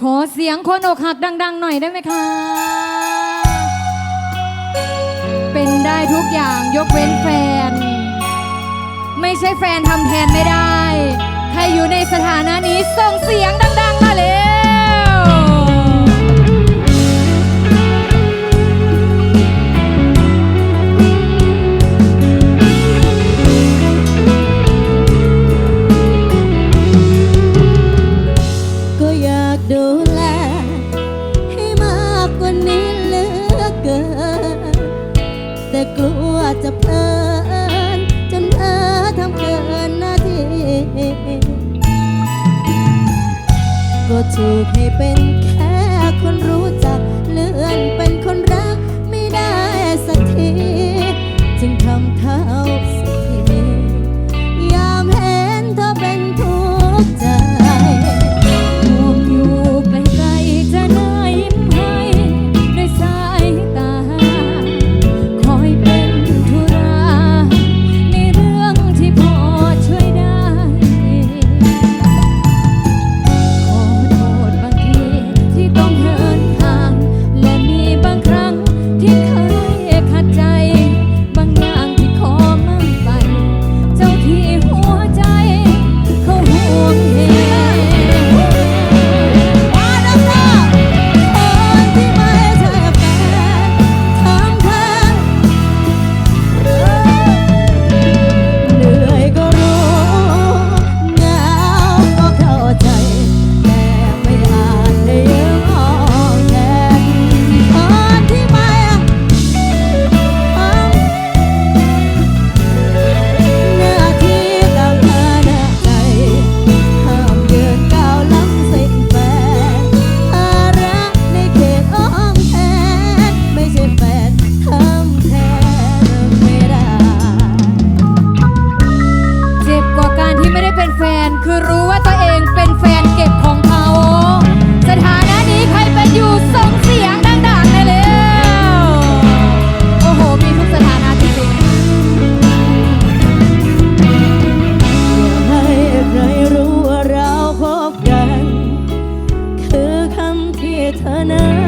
ขอเสียงคนอกหักดัง ๆ หน่อยได้ไหมคะ เป็นได้ทุกอย่างยกเว้นแฟน ไม่ใช่แฟนทำแทนไม่ได้ ใครอยู่ในสถานะนี้ส่งเสียงดัง ๆ มาเลย แต่กลัวจะเพลินจนเธอทำเกินหน้าที่ก็ถูกให้เป็นแค่คนรู้ใจ 可能。